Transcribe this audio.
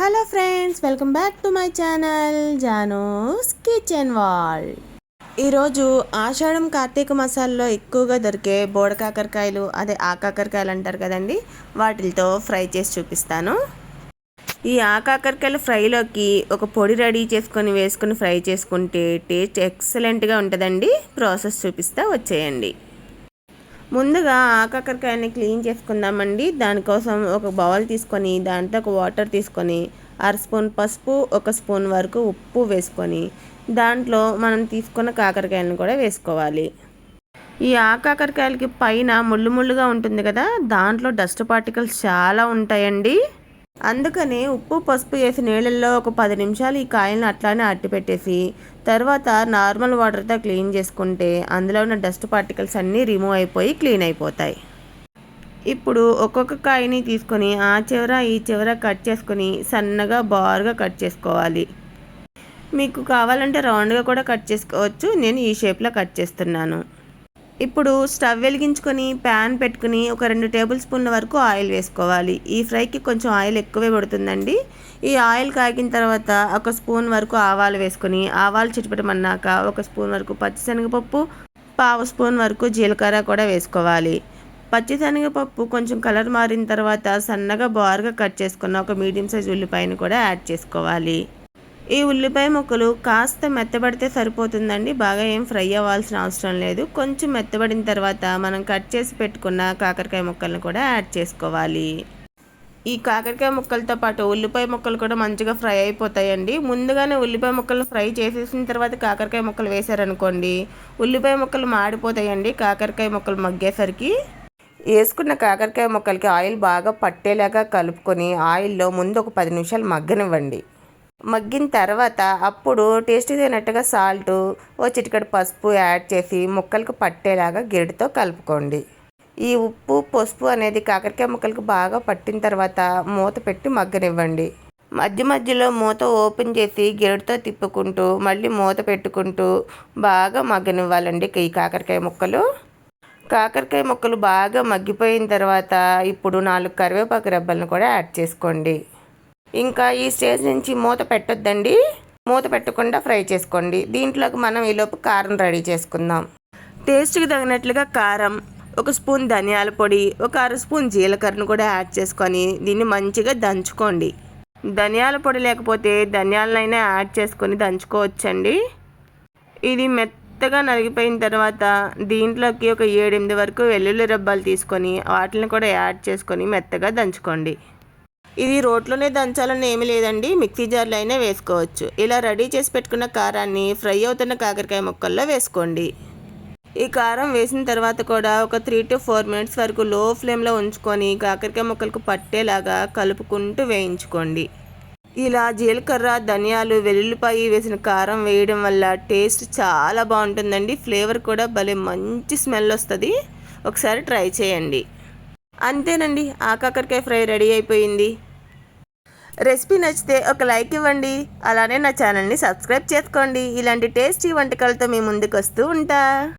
Hello friends welcome back to my channel Janu's kitchen wall ఈరోజు ఆషాఢం కార్తీక మాసాల్లో ఎక్కువగా దొరికే బోడ కాకరకాయలు అదే ఆ కాకరకాయలు అంటారు కదండి వాటితో ఫ్రై చేసి చూపిస్తాను. ఈ ఆ ఫ్రైలోకి ఒక పొడి రెడీ చేసుకొని వేసుకొని ఫ్రై చేసుకుంటే టేస్ట్ ఎక్సలెంట్గా ఉంటుందండి. ప్రాసెస్ చూపిస్తా వచ్చేయండి. ముందుగా ఆకాకరకాయని క్లీన్ చేసుకుందామండి. దానికోసం ఒక బౌల్ తీసుకొని దాంట్లో ఒక వాటర్ తీసుకొని అర స్పూన్ పసుపు ఒక స్పూన్ వరకు ఉప్పు వేసుకొని దాంట్లో మనం తీసుకున్న కాకరకాయలను కూడా వేసుకోవాలి. ఈ ఆకాకరకాయలకి పైన ముళ్ళు ముళ్ళుగా ఉంటుంది కదా దాంట్లో డస్ట్ పార్టికల్స్ చాలా ఉంటాయండి. అందుకనే ఉప్పు పసుపు వేసి నీళ్ళల్లో ఒక పది నిమిషాలు ఈ కాయలను అట్లానే అట్టి పెట్టేసి తర్వాత నార్మల్ వాటర్తో క్లీన్ చేసుకుంటే అందులో ఉన్న డస్ట్ పార్టికల్స్ అన్నీ రిమూవ్ అయిపోయి క్లీన్ అయిపోతాయి. ఇప్పుడు ఒక్కొక్క కాయని తీసుకొని ఆ చివర ఈ చివర కట్ చేసుకొని సన్నగా బారుగా కట్ చేసుకోవాలి. మీకు కావాలంటే రౌండ్గా కూడా కట్ చేసుకోవచ్చు. నేను ఈ షేప్లో కట్ చేస్తున్నాను. ఇప్పుడు స్టవ్ వెలిగించుకొని ప్యాన్ పెట్టుకుని ఒక రెండు టేబుల్ స్పూన్ల వరకు ఆయిల్ వేసుకోవాలి. ఈ ఫ్రైకి కొంచెం ఆయిల్ ఎక్కువే పడుతుందండి. ఈ ఆయిల్ కాగిన తర్వాత ఒక స్పూన్ వరకు ఆవాలు వేసుకొని ఆవాలు చిటిపెట్టమన్నాక ఒక స్పూన్ వరకు పచ్చిశనగపప్పు పావు స్పూన్ వరకు జీలకర్ర కూడా వేసుకోవాలి. పచ్చిశనగపప్పు కొంచెం కలర్ మారిన తర్వాత సన్నగా బారుగా కట్ చేసుకున్న ఒక మీడియం సైజ్ ఉల్లిపాయను కూడా యాడ్ చేసుకోవాలి. ఈ ఉల్లిపాయ ముక్కలు కాస్త మెత్తబడితే సరిపోతుందండి. బాగా ఏం ఫ్రై అవ్వాల్సిన అవసరం లేదు. కొంచెం మెత్తబడిన తర్వాత మనం కట్ చేసి పెట్టుకున్న కాకరకాయ ముక్కలను కూడా యాడ్ చేసుకోవాలి. ఈ కాకరకాయ ముక్కలతో పాటు ఉల్లిపాయ ముక్కలు కూడా మంచిగా ఫ్రై అయిపోతాయండి. ముందుగానే ఉల్లిపాయ ముక్కలు ఫ్రై చేసేసిన తర్వాత కాకరకాయ ముక్కలు వేసారనుకోండి ఉల్లిపాయ ముక్కలు మాడిపోతాయండి. కాకరకాయ ముక్కలు మగ్గేసరికి వేసుకున్న కాకరకాయ ముక్కలకి ఆయిల్ బాగా పట్టేలాగా కలుపుకొని ఆయిల్లో ముందు ఒక పది నిమిషాలు మగ్గనివ్వండి. మగ్గిన తర్వాత అప్పుడు టేస్ట్ అయినట్టుగా సాల్ట్ ఓ చిటికడ పసుపు యాడ్ చేసి ముక్కలకు పట్టేలాగా గిరిటితో కలుపుకోండి. ఈ ఉప్పు పసుపు అనేది కాకరకాయ ముక్కలకు బాగా పట్టిన తర్వాత మూత పెట్టి మగ్గనివ్వండి. మధ్య మధ్యలో మూత ఓపెన్ చేసి గిరిటితో తిప్పుకుంటూ మళ్ళీ మూత పెట్టుకుంటూ బాగా మగ్గనివ్వాలండి ఈ కాకరకాయ ముక్కలు. కాకరకాయ ముక్కలు బాగా మగ్గిపోయిన తర్వాత ఇప్పుడు నాలుగు కరివేపాకు రెబ్బలను కూడా యాడ్ చేసుకోండి. ఇంకా ఈ స్టేజ్ నుంచి మూత పెట్టొద్దండి. మూత పెట్టకుండా ఫ్రై చేసుకోండి. దీంట్లోకి మనం ఈలోపు కారం రెడీ చేసుకుందాం. టేస్ట్కి తగినట్లుగా కారం ఒక స్పూన్ ధనియాల పొడి ఒక అర స్పూన్ జీలకర్రను కూడా యాడ్ చేసుకొని దీన్ని మంచిగా దంచుకోండి. ధనియాల పొడి లేకపోతే ధనియాలనైనా యాడ్ చేసుకొని దంచుకోవచ్చండి. ఇది మెత్తగా నలిగిపోయిన తర్వాత దీంట్లోకి ఒక ఏడెనిమిది వరకు వెల్లుల్లి రబ్బాలు తీసుకొని వాటిని కూడా యాడ్ చేసుకొని మెత్తగా దంచుకోండి. ఇది రోట్లోనే దంచాలని ఏమీ లేదండి. మిక్సీ జార్లో అయినా వేసుకోవచ్చు. ఇలా రెడీ చేసి పెట్టుకున్న కారాన్ని ఫ్రై అవుతున్న కాకరకాయ ముక్కల్లో వేసుకోండి. ఈ కారం వేసిన తర్వాత కూడా ఒక త్రీ టు ఫోర్ మినిట్స్ వరకు లో ఫ్లేమ్లో ఉంచుకొని కాకరకాయ ముక్కలకు పట్టేలాగా కలుపుకుంటూ వేయించుకోండి. ఇలా జీలకర్ర ధనియాలు వెల్లుల్లిపాయి వేసిన కారం వేయడం వల్ల టేస్ట్ చాలా బాగుంటుందండి. ఫ్లేవర్ కూడా భలే మంచి స్మెల్ వస్తుంది. ఒకసారి ట్రై చేయండి. అంతేనండి. ఆ కాకరకాయ ఫ్రై రెడీ అయిపోయింది. రెసిపీ నచ్చితే ఒక లైక్ ఇవ్వండి. అలానే నా ఛానల్ని సబ్స్క్రైబ్ చేసుకోండి. ఇలాంటి టేస్టీ వంటకాలతో మీ ముందుకు వస్తూ ఉంటా.